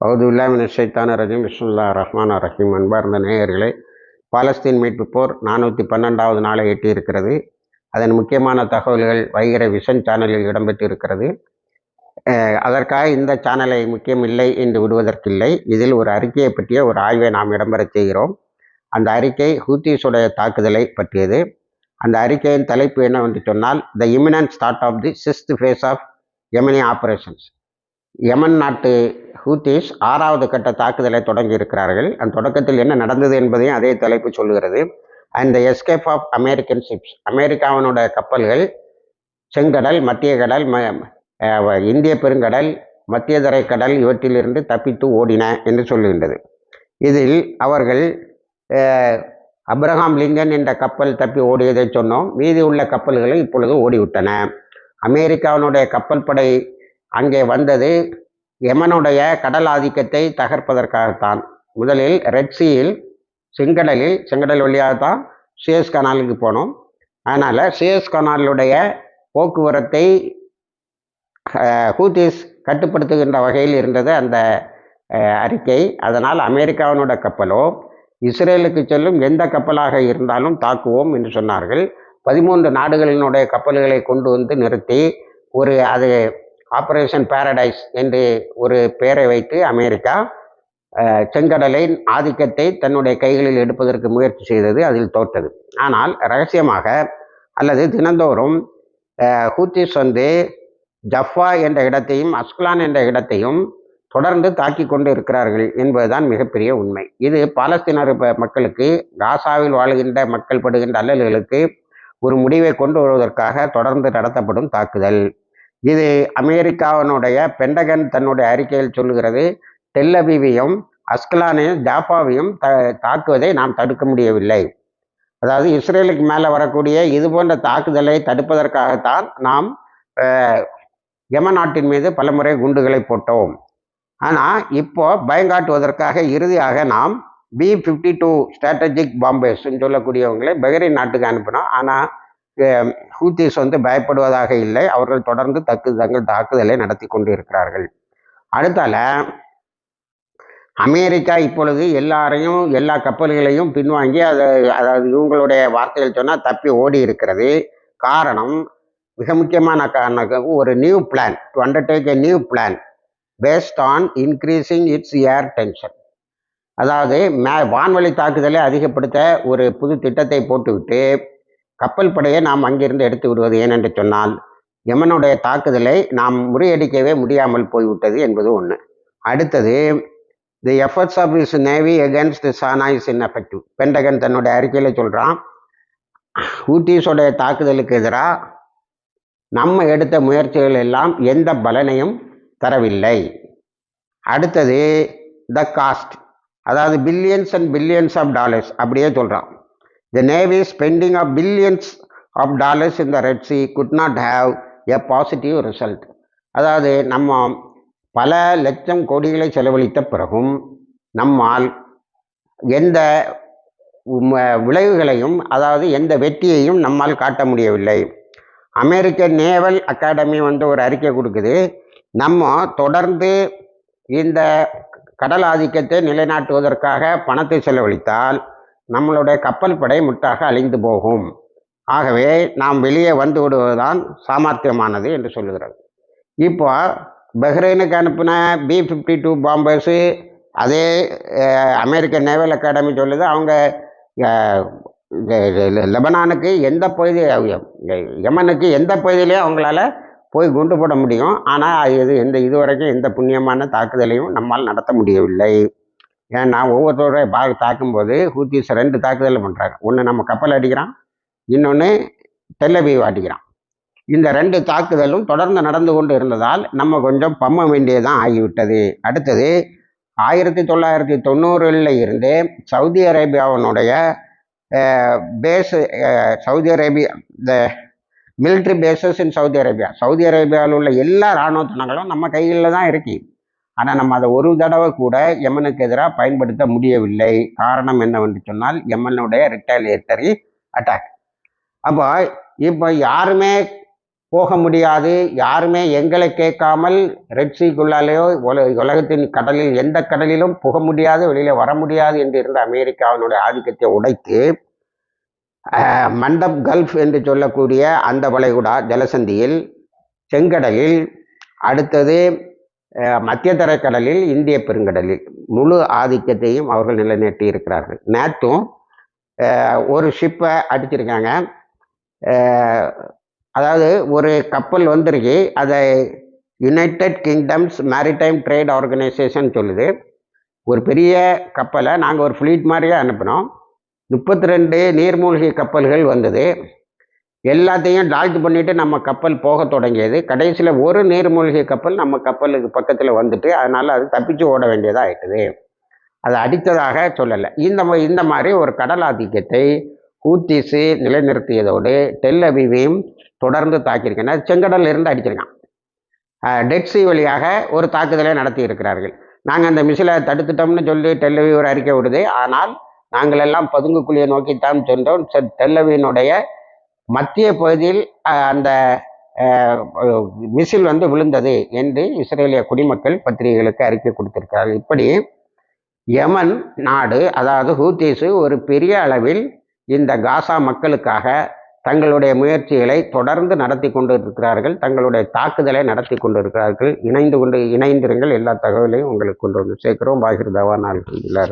அவுதுல்லாமின் ஷைத்தான ரஜீம். விஸ்முல்லா ரஹ்மான் ரஹீம். அன்பார்ந்த நேயர்களே பாலஸ்தீன் மீட்பு போர் நானூற்றி பன்னெண்டாவது நாளை எட்டியிருக்கிறது. அதன் முக்கியமான தகவல்கள் வைகிற விஷன் சேனலில் இடம்பெற்றிருக்கிறது. அதற்காக இந்த சேனலை முக்கியமில்லை என்று விடுவதற்கில்லை. இதில் ஒரு அறிக்கையை பற்றிய ஒரு ஆய்வை நாம் இடம்பெறச் செய்கிறோம். அந்த அறிக்கை ஹூத்தீஸுடைய தாக்குதலை பற்றியது. அந்த அறிக்கையின் தலைப்பு என்னவென்று சொன்னால் the imminent start of the sixth phase of Yemeni operations Yemen நாட்டு ஹூத்திஸ் ஆறாவது கட்ட தாக்குதலை தொடங்கி இருக்கிறார்கள் அந்த தொடக்கத்தில் என்ன நடந்தது என்பதையும் அதே தலைப்பு சொல்லுகிறது. And the escape of American ships அமெரிக்காவினுடைய கப்பல்கள் செங்கடல் மத்திய கடல் ம இந்திய பெருங்கடல் மத்திய தரைக்கடல் இவற்றிலிருந்து தப்பித்து ஓடின என்று சொல்லுகின்றது இதில் அவர்கள் அப்ரஹாம் லிங்கன் என்ற கப்பல் தப்பி ஓடியதை சொன்னோம். மீதி உள்ள கப்பல்களை இப்பொழுது ஓடிவிட்டன. அமெரிக்காவினுடைய கப்பல் படை அங்கே வந்தது யமனுடைய கடல் ஆதிக்கத்தை தகர்ப்பதற்காகத்தான். முதலில் ரெட்சியில் செங்கடலில் செங்கடல் வழியாக தான் சுயஸ் கனாலுக்கு போனோம். அதனால் சுயஸ் கனாலுடைய போக்குவரத்தை அஹ், ஹூத்திஸ் கட்டுப்படுத்துகின்ற வகையில் இருந்தது அந்த அறிக்கை. அதனால் அமெரிக்காவினோட கப்பலோ இஸ்ரேலுக்கு செல்லும் எந்த கப்பலாக இருந்தாலும் தாக்குவோம் என்று சொன்னார்கள். பதிமூன்று நாடுகளினுடைய கப்பல்களை கொண்டு வந்து நிறுத்தி ஒரு அது ஆப்ரேஷன் பாரடைஸ் என்று ஒரு பெயரை வைத்து அமெரிக்கா செங்கடலை செங்கடலின் ஆதிக்கத்தை தன்னுடைய கைகளில் எடுப்பதற்கு முயற்சி செய்தது அதில் தோற்றது. ஆனால் ரகசியமாக அல்லது தினந்தோறும் ஹூத்திஸ் வந்து ஜஃபா என்ற இடத்தையும் அஸ்கலான் என்ற இடத்தையும் தொடர்ந்து தாக்கி கொண்டு இருக்கிறார்கள் என்பதுதான் மிகப்பெரிய உண்மை. இது பாலஸ்தீனர் ப- மக்களுக்கு காசாவில் வாழுகின்ற மக்கள் படுகின்ற அல்லல்களுக்கு ஒரு முடிவை கொண்டு வருவதற்காக தொடர்ந்து நடத்தப்படும் தாக்குதல். இது அமெரிக்காவினுடைய பெண்டகன் தன்னுடைய அறிக்கையில் சொல்லுகிறது டெல்லபிவியும் அஸ்கலானையும் ஜாப்பாவையும் த தாக்குவதை நாம் தடுக்க முடியவில்லை. அதாவது இஸ்ரேலுக்கு மேலே வரக்கூடிய இது போன்ற தாக்குதலை தடுப்பதற்காகத்தான் நாம் யம நாட்டின் மீது பலமுறை குண்டுகளை போட்டோம். ஆனால் இப்போ பயங்காட்டுவதற்காக இறுதியாக நாம் பி ஃபிஃப்டி டூ ஸ்ட்ராட்டஜிக் பாம்பேஸ்ன்னு சொல்லக்கூடியவங்களை பஹ்ரைன் நாட்டுக்கு அனுப்பினோம். ஆனால் ஹூத்திஸ் வந்து பயப்படுவதாக இல்லை. அவர்கள் தொடர்ந்து தக்கு தங்கள் தாக்குதலை நடத்தி கொண்டு இருக்கிறார்கள் அடுத்தால அமெரிக்கா இப்பொழுது எல்லாரையும் எல்லா கப்பல்களையும் பின்வாங்கி அதை அதாவது இவங்களுடைய வார்த்தைகள் சொன்னால் தப்பி ஓடி இருக்கிறது. காரணம் மிக முக்கியமான காரணம் ஒரு new plan to undertake a new plan based on increasing its air tension அதாவது மே வான்வழி தாக்குதலை அதிகப்படுத்த ஒரு புது திட்டத்தை போட்டுவிட்டு கப்பல் படையை நாம் அங்கிருந்து எடுத்து விடுவது ஏனென்று சொன்னால் யமனுடைய தாக்குதலை நாம் முறியடிக்கவே முடியாமல் போய்விட்டது என்பது ஒன்று அடுத்தது the efforts of US navy against Sanaa is ineffective. Pentagon தன்னுடைய அறிக்கையில் சொல்கிறான் ஹூட்டிஸோடைய தாக்குதலுக்கு எதிராக நம்ம எடுத்த முயற்சிகள் எல்லாம் எந்த பலனையும் தரவில்லை. அடுத்தது த காஸ்ட் அதாவது billions and billions of dollars அப்படியே சொல்கிறான் the navy spending of billions of dollars in the red sea could not have a positive result அதாவது நம்ம பல லட்சம் கோடிகளை செலவழித்த பிறகும் நம்மால் எந்த விளைவுகளையும் அதாவது எந்த வெற்றியையும் நம்மால் காட்ட முடியவில்லை. அமெரிக்க நேவல் அகாடமி வந்து ஒரு அறிக்கை கொடுக்குது. நம்ம தொடர்ந்து இந்த கடல் ஆதிக்கத்தை நிலைநாட்டுவதற்காக பணத்தை செலவழித்தால் நம்மளுடைய கப்பல் படை முட்டாக அழிந்து போகும். ஆகவே நாம் வெளியே வந்து விடுவதுதான் சாமர்த்தியமானது என்று சொல்லுகிறார். இப்போ பஹ்ரைனுக்கு அனுப்பின பி ஃபிஃப்டி டூ பாம்பர்ஸு அதே அமெரிக்க நேவல் அகாடமி சொல்லுது அவங்க லெபனானுக்கு எந்த பகுதி யமனுக்கு எந்த பகுதியிலையும் அவங்களால போய் குண்டு போட முடியும் ஆனால் இது எந்த இதுவரைக்கும் எந்த புண்ணியமான தாக்குதலையும் நம்மால் நடத்த முடியவில்லை. ஏன்னா ஒவ்வொருத்தரோட பாக தாக்கும்போது ஹூத்திஸ் ரெண்டு தாக்குதல் பண்ணுறாங்க ஒன்று நம்ம கப்பல் அடிக்கிறான் இன்னொன்று டெல்லபீவ் அடிக்கிறான். இந்த ரெண்டு தாக்குதலும் தொடர்ந்து நடந்து கொண்டு இருந்ததால் நம்ம கொஞ்சம் பம்ம வேண்டியதான் ஆகிவிட்டது. அடுத்தது ஆயிரத்தி தொள்ளாயிரத்தி தொண்ணூறில் இருந்து சவுதி அரேபியாவினுடைய பேஸ் சவுதி அரேபியா இந்த military bases in Saudi Arabia. Saudi அரேபியாவில் உள்ள எல்லா இராணுவ தளங்களும் நம்ம கையில் தான் இருக்குது ஆனால் நம்ம அதை ஒரு தடவை கூட யமனுக்கு எதிராக பயன்படுத்த முடியவில்லை. காரணம் என்னவென்று சொன்னால் யமனுடைய ரிட்டாலியேட்டரி அட்டாக் அப்போ இப்போ யாருமே போக முடியாது. யாருமே எங்களை கேட்காமல் ரெட்சிக்குள்ளாலேயோ உல உலகத்தின் கடலில் எந்த கடலிலும் புக முடியாது வெளியில் வர முடியாது என்று இருந்த அமெரிக்காவினுடைய ஆதிக்கத்தை உடைத்து மண்டப் கல்ஃப் என்று சொல்லக்கூடிய அந்த வளைகுடா ஜலசந்தியில் செங்கடலில் அடுத்தது மத்திய தரைக்கடலில் இந்திய பெருங்கடலில் முழு ஆதிக்கத்தையும் அவர்கள் நிலைநாட்டி இருக்கிறார்கள். நேற்றும் ஒரு ஷிப்பை அடிச்சிருக்காங்க. அதாவது ஒரு கப்பல் வந்திருக்கு அதை United Kingdom's Maritime Trade Organisation சொல்லுது. ஒரு பெரிய கப்பலை நாங்கள் ஒரு ஃப்ளீட் மாதிரியே அனுப்பினோம். முப்பத்தி ரெண்டு நீர்மூழ்கி கப்பல்கள் வந்தது. எல்லாத்தையும் டால்ட் பண்ணிட்டு நம்ம கப்பல் போக தொடங்கியது. கடைசியில் ஒரு நீர்மூழ்கி கப்பல் நம்ம கப்பலுக்கு பக்கத்தில் வந்துட்டு அதனால் அது தப்பிச்சு ஓட வேண்டியதாக ஆயிட்டுது. அதை அடித்ததாக சொல்லலை. இந்த இந்த மாதிரி ஒரு கடல் ஆதிக்கத்தை ஹூத்திஸு நிலைநிறுத்தியதோடு டெல் அபிவையும் தொடர்ந்து தாக்கியிருக்கேன் அது இருந்து அடிச்சிருக்கான். டெட்சி வழியாக ஒரு தாக்குதலை நடத்தி இருக்கிறார்கள். நாங்கள் அந்த மிசிலை தடுத்துட்டோம்னு சொல்லி டெல்லவி ஒரு அறிக்கை விடுது. ஆனால் நாங்கள் எல்லாம் பதுங்குக்குழியை நோக்கித்தான் சென்றோம். செ- டெல்லவியினுடைய மத்திய பகுதியில் அந்த மிசில் வந்து விழுந்தது என்று இஸ்ரேலிய குடிமக்கள் பத்திரிகைகளுக்கு அறிக்கை கொடுத்திருக்கிறார்கள். இப்படி யமன் நாடு அதாவது ஹூத்தீஸு ஒரு பெரிய அளவில் இந்த காசா மக்களுக்காக தங்களுடைய முயற்சிகளை தொடர்ந்து நடத்தி கொண்டு இருக்கிறார்கள் தங்களுடைய தாக்குதலை நடத்தி கொண்டு இருக்கிறார்கள் இணைந்து கொண்டு இணைந்திருங்கள். எல்லா தகவலையும் உங்களுக்கு கொண்டு வந்து சேர்க்கிறோம். பாகிர் தவான் அல்ஹம்துலில்லாஹ்